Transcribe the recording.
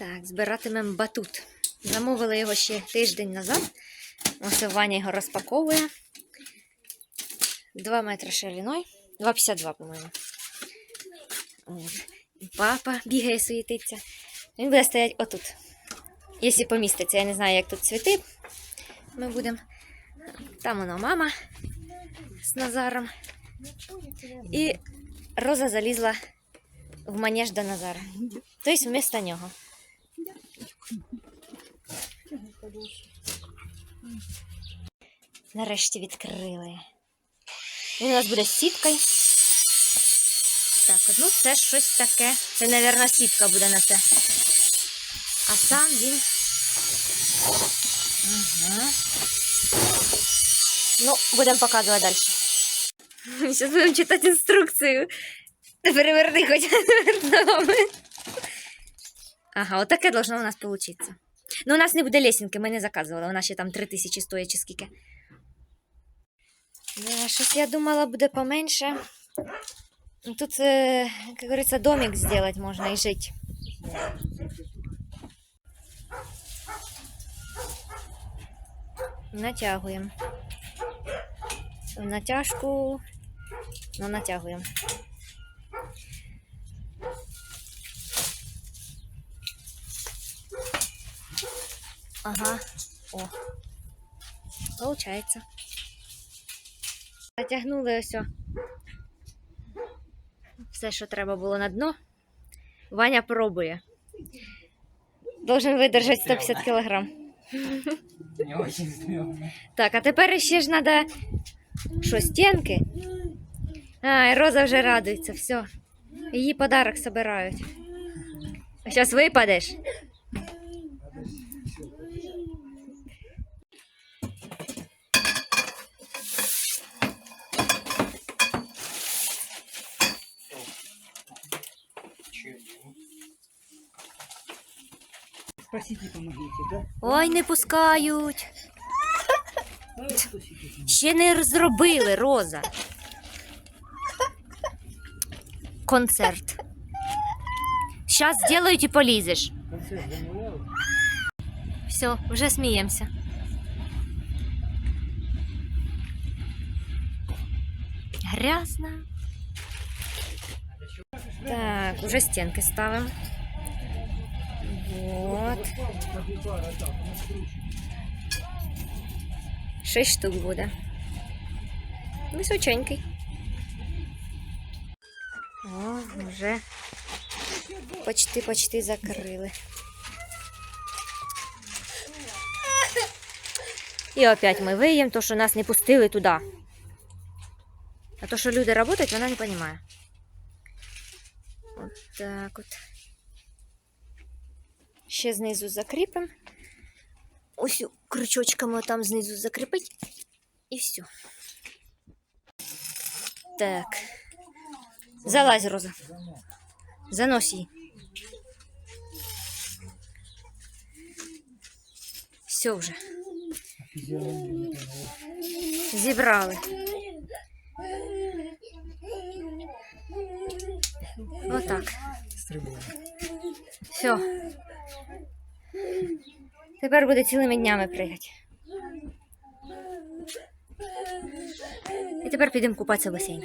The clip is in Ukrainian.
Так, збиратимемо батут. Замовили його ще тиждень назад. Ось Ваня його розпаковує. 2 метри шириною. 2,52, по-моєму. Папа бігає, суєтиться. Він буде стояти отут. Якщо поміститься, я не знаю, як тут цвіти. Ми будемо. Там воно мама з Назаром. І Роза залізла в манеж до Назара. Тобто вмісто нього. Нарешті відкрили. Він у нас буде з сіткою. Так, ну це щось таке. Це, мабуть, сітка буде на це. А сам він. Ага. Ну, будемо показувати далі. Зараз будемо читати інструкцію. Переверни хоч ногами. Ага, отаке должно у нас получиться. Ну, у нас не буде лесінки, ми не заказували. Вона ще там 3000 стоїть чи скільки. Да, щось я думала, буде поменше. Ну, Тут, е, як говориться, домик зробити можна і жити. Натягуємо. В натяжку. Ну, натягуємо. Ага. О. Получається. Натягнули ось. Все, що треба було на дно. Ваня пробує. Должен видержати 150 кілограм. Не очень стрёмно. Так, а тепер ще ж треба. Що, стінки? А, і Роза вже радується, все. Її подарок собирають. Зараз випадеш. Спросите, помогите, да? Ой, не пускають. Ще не зробили, Роза. Концерт. Зараз зроблять і полізеш. Концерт замовляли? Все, вже сміємося. Грязно. Так, уже стінки ставимо. Вот. Шість штук буде. Височенький. О, вже почти-почти закрили. І опять ми виємо, то що нас не пустили туди. А то, що люди працюють, вона не розуміє. От так от. Ще знизу закріпимо. Ось крючочками там знизу закріпить. І все. Так. Залазь, Роза. Занось її. Все вже. Зібрали. Отак. Все. Тепер буде цілими днями пригати. І тепер підемо купатися в басейн.